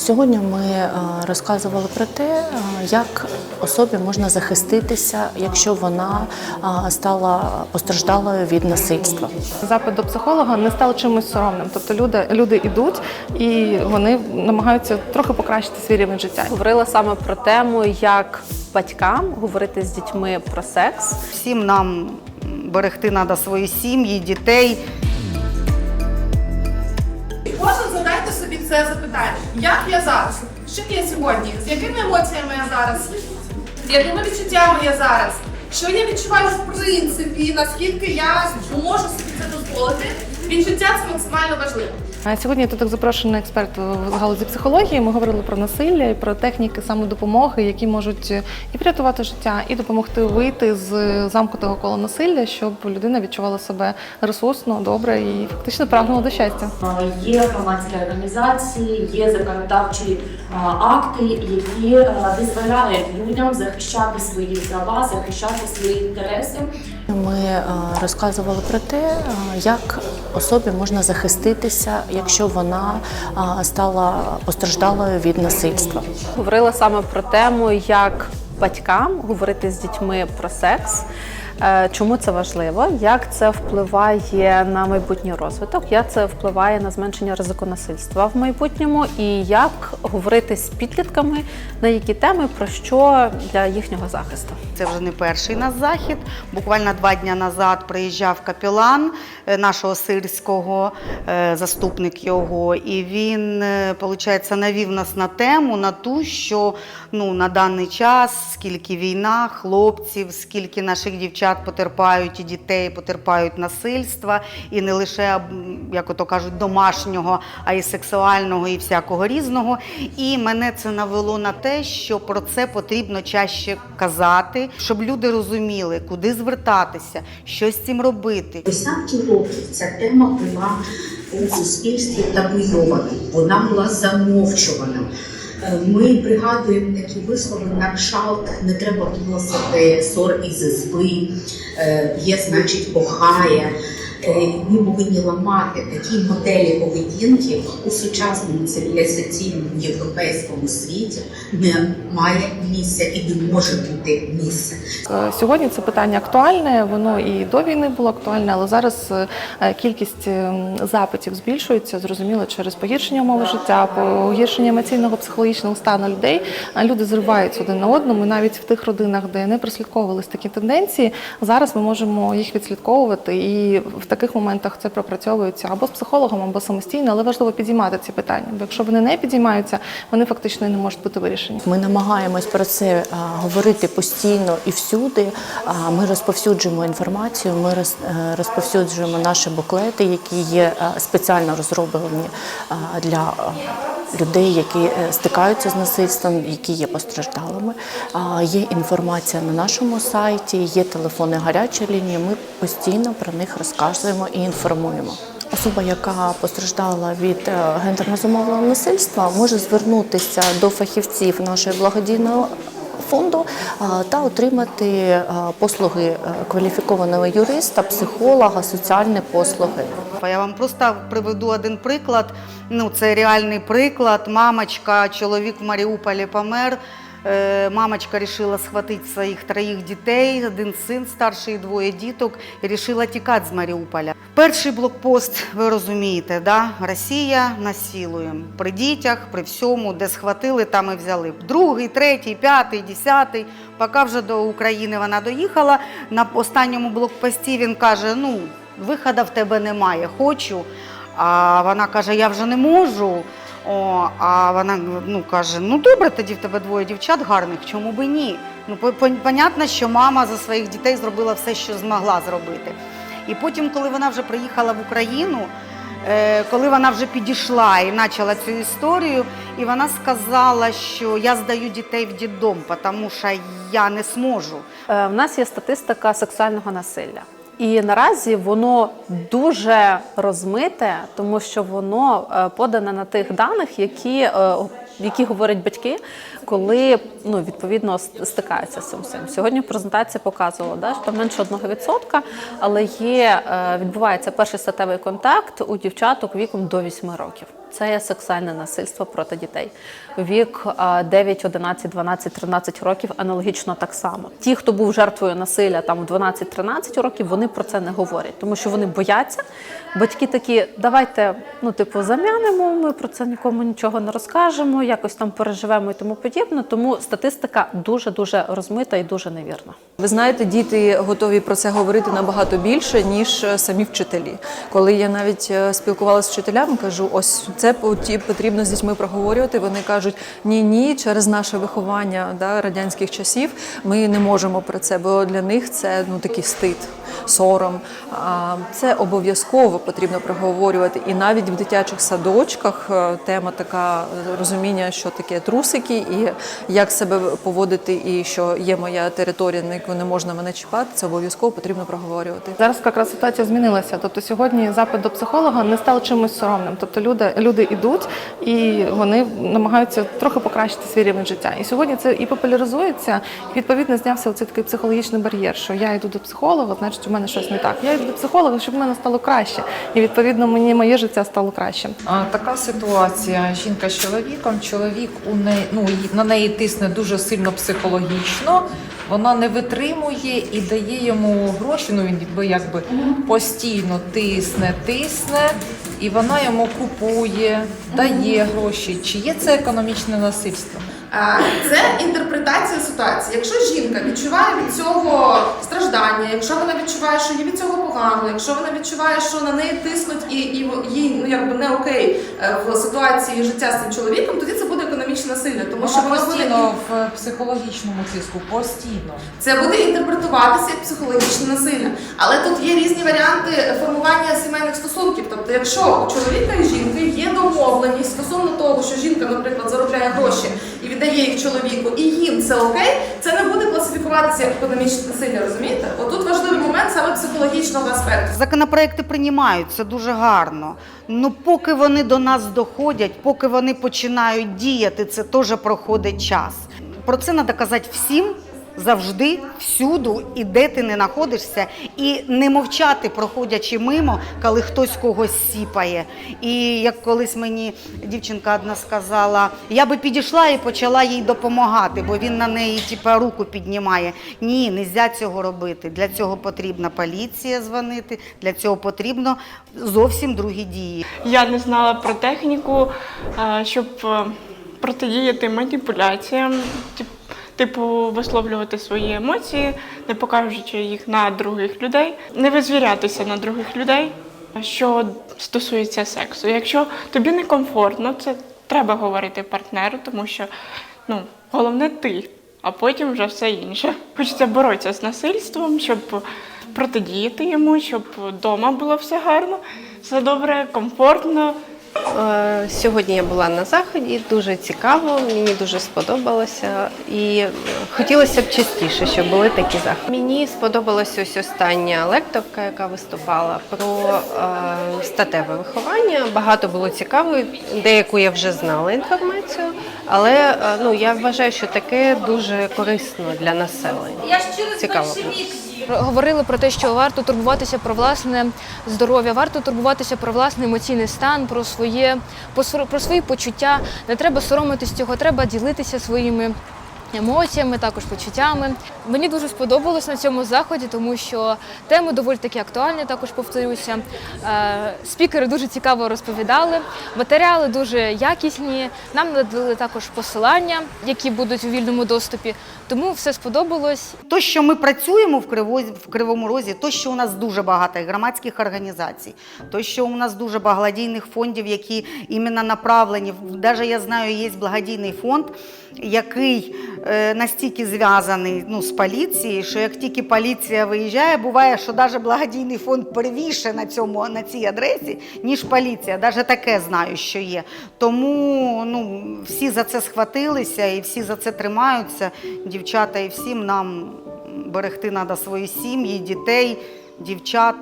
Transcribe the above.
Сьогодні ми е, розказували про те, е, як особі можна захиститися, якщо вона е, стала постраждалою від насильства. Запит до психолога не став чимось соромним. Тобто люди, люди йдуть і вони намагаються трохи покращити свій рівень життя. Говорила саме про тему, як батькам говорити з дітьми про секс. Всім нам берегти треба свої сім'ї, дітей. Це запитання. Як я зараз? Що я сьогодні? З якими емоціями я зараз? З якими відчуттями я зараз? Що я відчуваю в принципі? Наскільки я можу собі це дозволити? Відчуття це максимально важливо. Сьогодні тут запрошений експерт з галузі психології. Ми говорили про насилля і про техніки самодопомоги, які можуть і врятувати життя, і допомогти вийти з замкнутого кола насилля, щоб людина відчувала себе ресурсно, добре і фактично прагнула до щастя. Є громадські організації, є законодавчі акти, які дозволяють людям захищати свої права, захищати свої інтереси. Ми е, розказували про те, е, як особі можна захиститися, якщо вона е, стала постраждалою від насильства. Говорила саме про тему, як батькам говорити з дітьми про секс. Е, Чому це важливо? Як це впливає на майбутній розвиток? Як це впливає на зменшення ризику насильства в майбутньому? І як говорити з підлітками на які теми про що для їхнього захисту? Це вже не перший наш захід. Буквально два дні назад приїжджав капелан е, нашого сирського, е, заступник його, і він, виходить, навів нас на тему, на ту, що ну, на даний час, скільки війна, хлопців, скільки наших дівчат потерпають і дітей потерпають насильства, і не лише, як ото кажуть, домашнього, а й сексуального, і всякого різного. І мене це навело на те, що про це потрібно чаще казати, щоб люди розуміли, куди звертатися, що з цим робити. Десятки років ця тема була у суспільстві табуйована, вона була замовчувана. Е, Ми пригадуємо такі вислови на кшалт, не треба вносити сор із ізби, е, є, значить, кохає. Е, Ми повинні ламати такі моделі поведінки у сучасному цивілізаційному європейському світі немає місця і не може бути місця. Е, Сьогодні це питання актуальне, воно і до війни було актуальне, але зараз е, кількість запитів збільшується, зрозуміло, через погіршення умови життя, погіршення емоційного психологічного стану людей. Люди зриваються один на одному, навіть в тих родинах, де не прослідковувались такі тенденції, зараз ми можемо їх відслідковувати, і в таких моментах це пропрацьовується або з психологом, або самостійно, але важливо підіймати ці питання. Бо якщо вони не підіймаються, вони фактично не можуть бути вирішені. Ми намагаємось про це а, говорити постійно і всюди. А, Ми розповсюджуємо інформацію, ми роз- а, розповсюджуємо наші буклети, які є а, спеціально розроблені а, для людей, які е, стикаються з насильством, які є постраждалими. Є інформація на нашому сайті, є телефони гарячої лінії. Ми постійно про них розказуємо і інформуємо. Особа, яка постраждала від е, гендерно зумовленого насильства, може звернутися до фахівців нашої благодійної фонду та отримати е, послуги е, кваліфікованого юриста, психолога, соціальні послуги. Я вам просто приведу один приклад. Ну, це реальний приклад. Мамочка, чоловік в Маріуполі помер. Е, Мамочка вирішила схватити своїх троїх дітей, один син старший, двоє діток, і вирішила тікати з Маріуполя. Перший блокпост, ви розумієте, да? Росія насилує. При дітях, при всьому, де схватили, там і взяли. Другий, третій, п'ятий, десятий. Поки вже до України вона доїхала. На останньому блокпості він каже: ну, виходу в тебе немає, хочу. А вона каже, я вже не можу. О, а вона ну, каже: ну добре, тоді в тебе двоє дівчат гарних, чому би ні? Ну, по- по- понятно, що мама за своїх дітей зробила все, що змогла зробити. І потім, коли вона вже приїхала в Україну, е, коли вона вже підійшла і почала цю історію, і вона сказала, що я здаю дітей в дітдом, тому що я не зможу. Е, В нас є статистика сексуального насилля. І наразі воно дуже розмите, тому що воно е, подане на тих даних, які, е, які говорять батьки, коли ну, відповідно стикаються з цим всім. Сьогодні презентація показувала, да, що менше 1%, але є, е, відбувається перший статевий контакт у дівчаток віком до 8 років. Це є сексуальне насильство проти дітей. Вік а, 9, 11, 12, 13 років аналогічно так само. Ті, хто був жертвою насилля там в 12-13 років, вони про це не говорять, тому що вони бояться. Батьки такі, давайте, ну типу, зам'янемо, ми про це нікому нічого не розкажемо, якось там переживемо і тому подібне. Тому статистика дуже дуже розмита і дуже невірна. Ви знаєте, діти готові про це говорити набагато більше, ніж е, самі вчителі. Коли я навіть е, спілкувалася з вчителями, кажу, ось це потрібно з дітьми проговорювати. Вони кажуть, ні, ні, через наше виховання да, радянських часів ми не можемо про це, бо для них це ну такий стид, сором. А це обов'язково потрібно проговорювати. І навіть в дитячих садочках е, тема така розуміння, що таке трусики, і як себе поводити, і що є моя територія, на яку не можна мене чіпати. Це обов'язково потрібно проговорювати. Зараз якраз ситуація змінилася. Тобто сьогодні запит до психолога не став чимось соромним. Тобто люди, люди йдуть і вони намагаються трохи покращити свій рівень життя. І сьогодні це і популяризується. І відповідно знявся оцей такий психологічний бар'єр, що я йду до психолога, значить у мене щось не так. Я йду до психолога, щоб в мене стало краще. І відповідно мені моє життя стало кращим. А, Така ситуація. Жінка з чоловіком, чоловік у неї ну на неї тисне дуже сильно психологічно. Вона не витримує і дає йому гроші. Ну він якби постійно тисне, тисне, і вона йому купує, дає гроші. Чи є це економічне насильство? Це інтерпретація ситуації. Якщо жінка відчуває від цього страждання, якщо вона відчуває, що їй від цього погано, якщо вона відчуває, що на неї тиснуть і, і їй ну якби не окей е, в ситуації життя з цим чоловіком, тоді це економічне насилля, тому що воно буде в психологічному тиску, постійно. це буде інтерпретуватися як психологічне насилля. Але тут є різні варіанти формування сімейних стосунків. Тобто, якщо у чоловіка і жінки є домовленість стосовно того, що жінка, наприклад, заробляє гроші і віддає їх чоловіку, і їм це окей, це не буде класифікуватися як економічне насилля. Розумієте? Отут важливий момент саме психологічного аспекту. Законопроекти приймають, це дуже гарно. Ну, поки вони до нас доходять, поки вони починають діяти, це теж проходить час. Про це треба казати всім. Завжди, всюду, і де ти не знаходишся, і не мовчати, проходячи мимо, коли хтось когось сіпає. І як колись мені дівчинка одна сказала, я би підійшла і почала їй допомагати, бо він на неї типа руку піднімає. Ні, не можна цього робити. Для цього потрібна поліція дзвонити, для цього потрібно зовсім другі дії. Я не знала про техніку, е, щоб е, протидіяти маніпуляціям, типу висловлювати свої емоції, не покажучи їх на других людей, не визвірятися на других людей, що стосується сексу. Якщо тобі некомфортно, це треба говорити партнеру, тому що ну, головне ти, а потім вже все інше. Хочеться боротися з насильством, щоб протидіяти йому, щоб вдома було все гарно, все добре, комфортно. Е, Сьогодні я була на заході, дуже цікаво, мені дуже сподобалося і хотілося б частіше, щоб були такі заходи. Мені сподобалася ось остання лекторка, яка виступала про е, статеве виховання. Багато було цікавої, деяку я вже знала інформацію, але е, ну я вважаю, що таке дуже корисно для населення. Цікаво. Говорили про те, що варто турбуватися про власне здоров'я, варто турбуватися про власний емоційний стан, про своє про свої почуття. Не треба соромитись цього, треба ділитися своїми. Емоціями, також почуттями. Мені дуже сподобалось на цьому заході, тому що теми доволі таки актуальні, також повторюся. Е, Спікери дуже цікаво розповідали, матеріали дуже якісні. Нам надали також посилання, які будуть у вільному доступі. Тому все сподобалось. То, що ми працюємо в, Криво, в Кривому Розі, то, що у нас дуже багато громадських організацій, то, що у нас дуже багато фондів, які іменно направлені. Навіть я знаю, є благодійний фонд, який настільки зв'язаний ну, з поліцією, що як тільки поліція виїжджає, буває, що навіть благодійний фонд первіше на, цьому, на цій адресі, ніж поліція. Навіть таке знаю, що є. Тому ну, всі за це схватилися і всі за це тримаються. Дівчата і всім нам берегти треба свої сім'ї, дітей, дівчат.